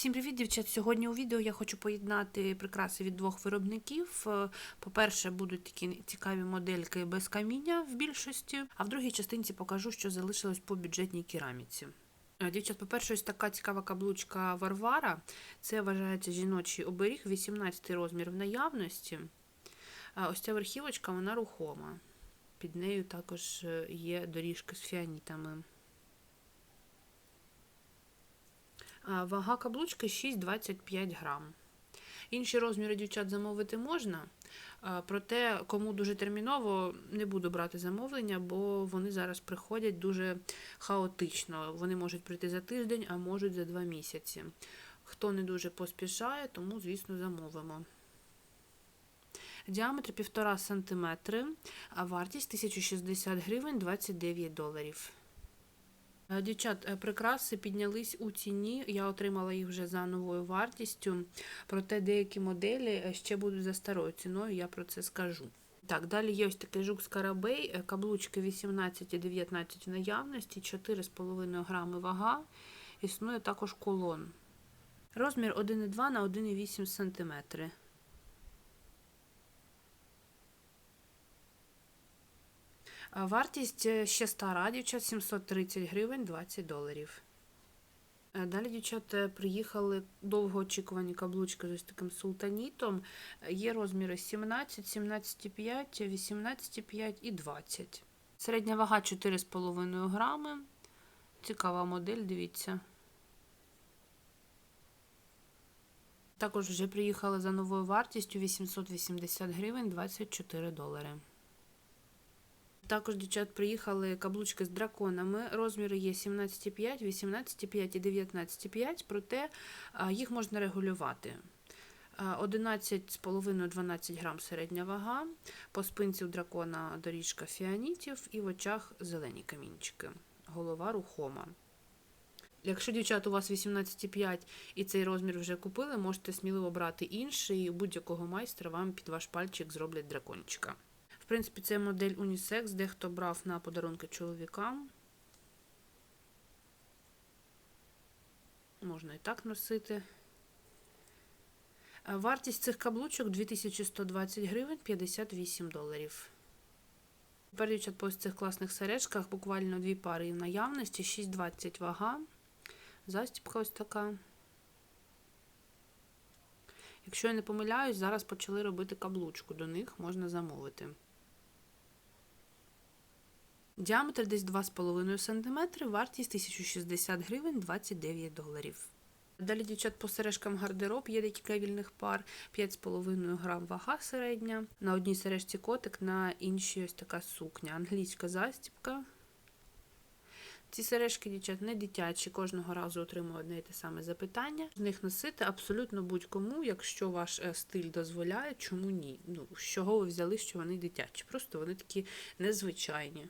Всім привіт, дівчат! Сьогодні у відео я хочу поєднати прикраси від двох виробників. Е, По-перше, будуть такі цікаві модельки без каміння в більшості, а в другій частинці покажу, що залишилось по бюджетній кераміці. Е, Дівчат, по-перше, ось така цікава каблучка Варвара. Це вважається жіночий оберіг, 18 розмір в наявності. Ось ця верхівочка, вона рухома. Під нею також е, є доріжки з фіанітами. А Вага каблучки 6,25 грам. Інші розміри дівчат замовити можна, проте, кому дуже терміново, не буду брати замовлення, бо вони зараз приходять дуже хаотично. Вони можуть прийти за тиждень, а можуть за два місяці. Хто не дуже поспішає, тому, звісно, замовимо. Діаметр 1,5 см, а вартість 1060 гривень 29 доларів. Е, Дівчат, е, прикраси піднялись у ціні. Я отримала їх вже за новою вартістю. Проте деякі моделі е, ще будуть за старою ціною, я про це скажу. Так, далі є ось такий жук Скарабей, каблучки 18 і 19 в наявності, 4,5 грами вага. Існує також колон. Розмір 1,2 на 1,8 см. Вартість е, ще стара, дівчат, 730 гривень 20 доларів. Е, Далі, дівчат, е, приїхали довгоочікувані каблучки з ось таким султанітом. Є розміри 17, 17,5, 18,5 і 20. Середня вага 4,5 грами. Цікава модель, дивіться. Також вже приїхали за новою вартістю 880 гривень 24 долари. Також, дівчат, приїхали каблучки з драконами. Розміри є 17,5, 18,5 і 19,5, проте їх можна регулювати. А, 11,5-12 грам середня вага. По спинці у дракона доріжка фіанітів і в очах зелені камінчики. Голова рухома. Якщо, дівчат, у вас 18,5 і цей розмір вже купили, можете сміливо брати інший, і будь-якого майстра вам під ваш пальчик зроблять дракончика. Принципі, це модель унісекс, дехто брав на подарунки чоловікам. Можна і так носити. Е, Вартість цих каблучок 2120 гривень 58 доларів. Тепер, дівчат, по цих класних сережках буквально дві пари в наявності, 6,20 вага. Застіпка ось така. Якщо я не помиляюсь, зараз почали робити каблучку. До них можна замовити. Діаметр десь 2,5 см, вартість 1060 гривень 29 доларів. Далі, дівчат, по сережкам гардероб є декілька вільних пар, 5,5 грам вага середня. На одній сережці котик, на іншій ось така сукня. Англійська застіпка. Ці сережки, дівчат, не дитячі, кожного разу отримую одне і те саме запитання. З них носити абсолютно будь-кому, якщо ваш е, стиль дозволяє, чому ні? Ну, з чого ви взяли, що вони дитячі? Просто вони такі незвичайні.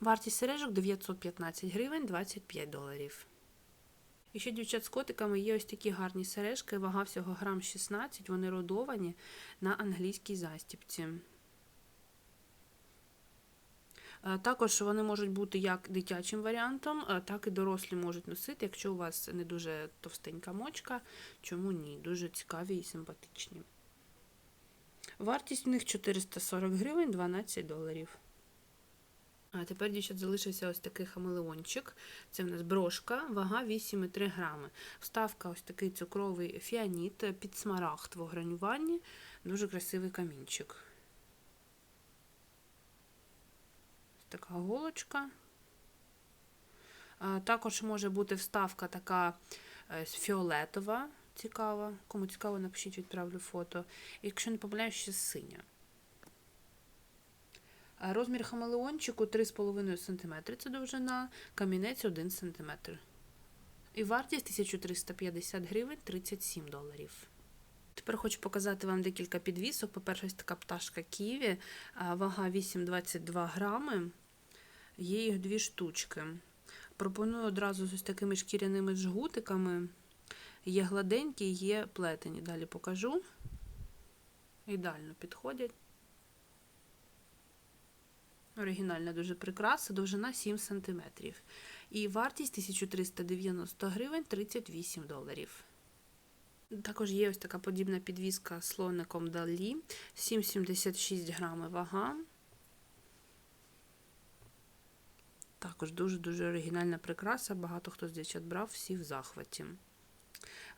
Вартість сережок 915 гривень 25 доларів. І ще, дівчат, з котиками є ось такі гарні сережки, вага всього грам 16, вони родовані на англійській застіпці. Е, Також вони можуть бути як дитячим варіантом, е, так і дорослі можуть носити, якщо у вас не дуже товстенька мочка, чому ні, дуже цікаві і симпатичні. Вартість в них 440 гривень 12 доларів. А тепер, дівчат, залишився ось такий хамелеончик. Це в нас брошка, вага 8,3 грами. Вставка ось такий цукровий фіаніт під смарагд в огранюванні. Дуже красивий камінчик. Ось така голочка. А, Також може бути вставка така е, фіолетова, цікава. Кому цікаво, напишіть, відправлю фото. Якщо не помиляюсь, ще синя. Розмір хамелеончику 3,5 см це довжина, камінець 1 см. І вартість 1350 гривень 37 доларів. Тепер хочу показати вам декілька підвісок. По-перше, така пташка Ківі, вага 8,22 грами. Є їх дві штучки. Пропоную одразу з ось такими шкіряними жгутиками. Є гладенькі, є плетені. Далі покажу. Ідеально підходять. Оригінальна дуже прикраса, довжина 7 см. І вартість 1390 гривень 38 доларів. Також є ось така подібна підвіска слоником Далі, 7,76 грами вага. Також дуже-дуже оригінальна прикраса, багато хто з дівчат брав, всі в захваті.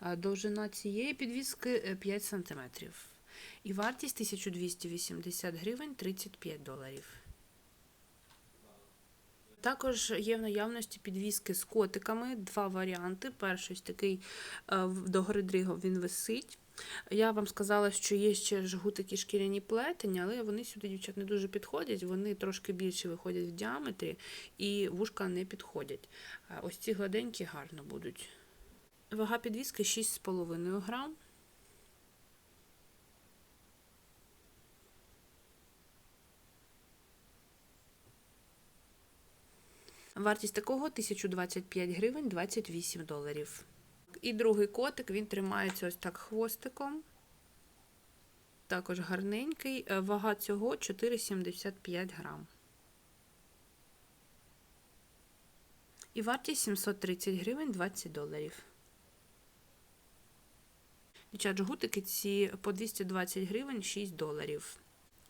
Е, Довжина цієї підвіски е, 5 см. І вартість 1280 гривень 35 доларів. Також є в наявності підвіски з котиками, два варіанти. Перший ось такий е, до гори дригом він висить. Я вам сказала, що є ще жгутики шкіряні плетені, але вони сюди, дівчат, не дуже підходять. Вони трошки більше виходять в діаметрі і вушка не підходять. Е, Ось ці гладенькі гарно будуть. Вага підвіски 6,5 грам. Вартість такого 1025 гривень 28 доларів. І другий котик, він тримається ось так хвостиком. Також гарненький. Е, Вага цього 4,75 грам. І вартість 730 гривень 20 доларів. Дівчат, жгутики ці по 220 гривень 6 доларів.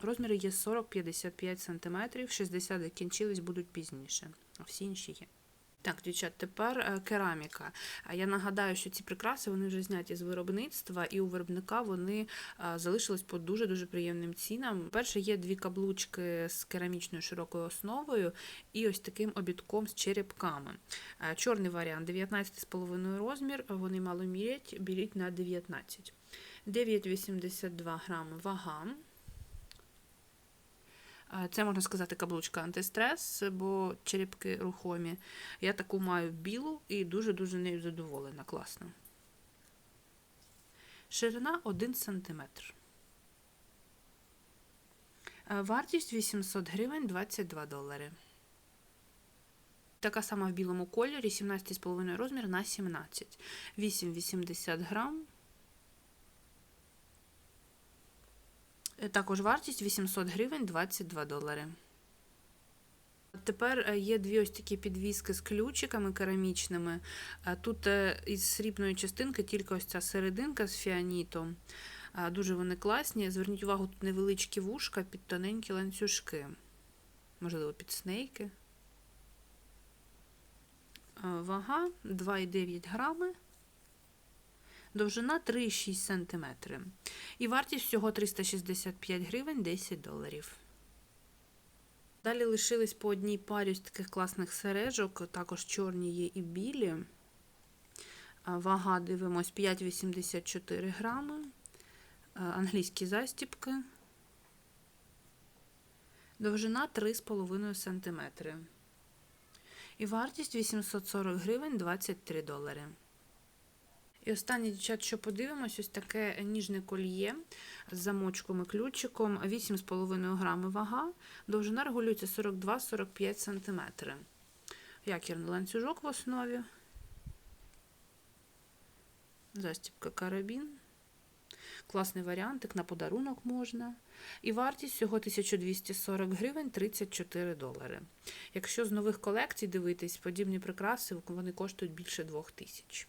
Розміри є 40-55 см, 60 закінчились, будуть пізніше, всі інші є. Так, дівчат, тепер е, кераміка. Я нагадаю, що ці прикраси вони вже зняті з виробництва, і у виробника вони е, залишились по дуже-дуже приємним цінам. Перше є дві каблучки з керамічною широкою основою і ось таким обідком з черепками. Е, Чорний варіант 19,5 розмір, вони мало мірять, біліть на 19. 9,82 грами вага. Це можна сказати каблучка антистрес, бо черепки рухомі. Я таку маю білу і дуже-дуже нею задоволена. Класно. Ширина 1 см. Вартість 800 гривень 22 долари. Така сама в білому кольорі, 17,5 розмір на 17. 8,80 грам. Також вартість 800 гривень 22 долари. Тепер е, є дві ось такі підвіски з ключиками керамічними. Е, Тут е, із срібної частинки тільки ось ця серединка з фіанітом. Е, Дуже вони класні. Зверніть увагу, тут невеличкі вушка під тоненькі ланцюжки. Можливо, під снейки. Е, Вага 2,9 грами. Довжина 3,6 см. І вартість всього 365 гривень 10 доларів. Далі лишились по одній парі ось таких класних сережок, також чорні є і білі. Вага дивимось 5,84 грами. Англійські застіпки. Довжина 3,5 см. І вартість 840 гривень 23 долари. І останнє, дівчат, що подивимось, ось таке ніжне кольє з замочком і ключиком, 8,5 грами вага, довжина регулюється 42-45 см. Якірний ланцюжок в основі, застібка карабін. Класний варіантик, на подарунок можна. І вартість всього 1240 гривень 34 долари. Якщо з нових колекцій дивитись, подібні прикраси, вони коштують більше 2000.